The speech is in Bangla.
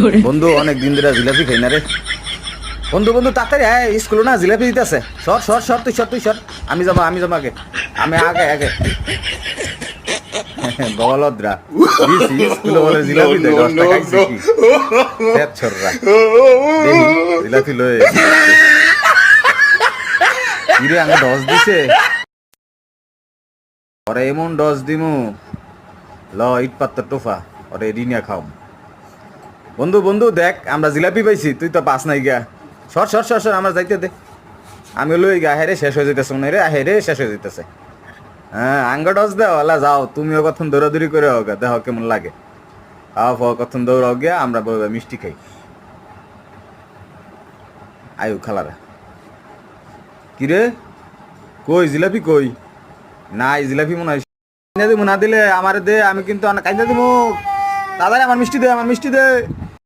বন্ধু, অনেক দিন ধরে জিলাপি খাই না রে। বন্ধু বন্ধু, তাড়াতাড়ি স্কুল না জিলাপি দিতেছে। সর সর সর, তুই সর তুই সর। আমি যাব আমি যাব আগে। আমি আগে আগে। বলদরা দশ দিমু। ল ইট পাত্তর টোফা, ওরে রিনিয়া খাও বন্ধু বন্ধু, দেখ, আমরা জিলাপি পাইছি, তুই তো পাস নাই গা সর সর সর সর, আমরা যাইতে দে। আমি লই গা হেরে শেষ হয়ে যেতেছে মনে রে হেরে শেষ হয়ে যেতেছে হ্যাঁ আঙ্গ ডস দাও আলা যাও, তুমিও কখন দৌড়াদৌড়ি করে হোক দেখো কেমন লাগে। খাওয়া ফাওয়া কখন দৌড়াও গিয়া, আমরা বলব মিষ্টি খাই। আয়ু, খালারা। কিরে কই, জিলাপি কই? নাই, জিলাপি মনে হয় কিনে দিব না দিলে আমার দে, আমি কিন্তু অনেক কাইন্দা দিব। দাদারে আমার মিষ্টি দে আমার মিষ্টি দে।